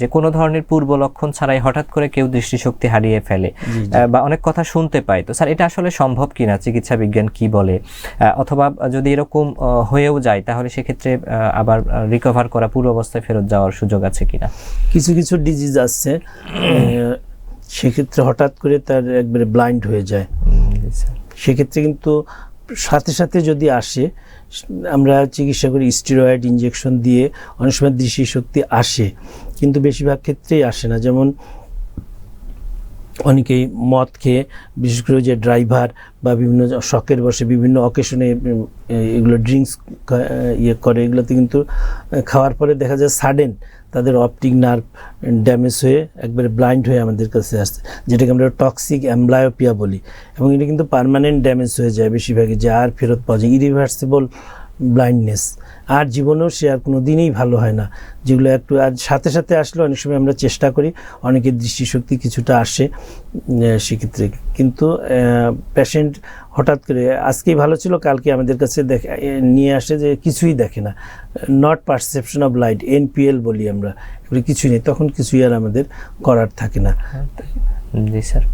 যে কোনো ধরনের পূর্ব লক্ষণ ছাড়াই হঠাৎ করে কেউ দৃষ্টিশক্তি হারিয়ে ফেলে বা অনেক কথা শুনতে পায়। তো স্যার এটা আসলে সম্ভব কিনা? চিকিৎসা বিজ্ঞান কি বলে? অথবা যদি এরকম হয়েও যায় তাহলে সেক্ষেত্রে আবার রিকভার করা পূর্ব অবস্থায় ফেরত যাওয়ার সুযোগ আছে কিনা? কিছু কিছু ডিজিজ আছে সেক্ষেত্রে হঠাৎ করে তার একবারে ব্লাইন্ড হয়ে যায়। সেক্ষেত্রে কিন্তু সাথে সাথে যদি আসে, আমরা চিকিৎসা করি স্টিরয়েড ইঞ্জেকশন দিয়ে অনেক সময় দৃষ্টিশক্তি আসে, কিন্তু বেশিরভাগ ক্ষেত্রেই আসে না। যেমন অনেকেই মদ খেয়ে, বিশেষ করে যে ড্রাইভার বা বিভিন্ন শখের বসে বিভিন্ন অকেশনে এগুলো ড্রিঙ্কস ইয়ে করে। এগুলোতে কিন্তু খাওয়ার পরে দেখা যায় সাডেন তাদের অপটিক নার্ভ ড্যামেজ হয়ে একবারে ব্লাইন্ড হয়ে আমাদের কাছে আসছে, যেটাকে আমরা টক্সিক অ্যাম্বলায়োপিয়া বলি। এবং এটা কিন্তু পার্মানেন্ট ড্যামেজ হয়ে যায় বেশিরভাগই, যে আর ফেরত পাওয়া যায়। ইরিভার্সিবল ব্লাইন্ডনেস আর জীবনেও সে আর কোনো দিনই ভালো হয় না। যেগুলো একটু আর সাথে সাথে আসলে অনেক সময় আমরা চেষ্টা করি, অনেকের দৃষ্টিশক্তি কিছুটা আসে সেক্ষেত্রে। কিন্তু পেশেন্ট হঠাৎ করে, আজকেই ভালো ছিল, কালকে আমাদের কাছে দেখে নিয়ে আসে যে কিছুই দেখে না। Not perception of light NPL বলি আমরা। কিছুই নেই, তখন কিছুই আর আমাদের করার থাকে না। জি স্যার।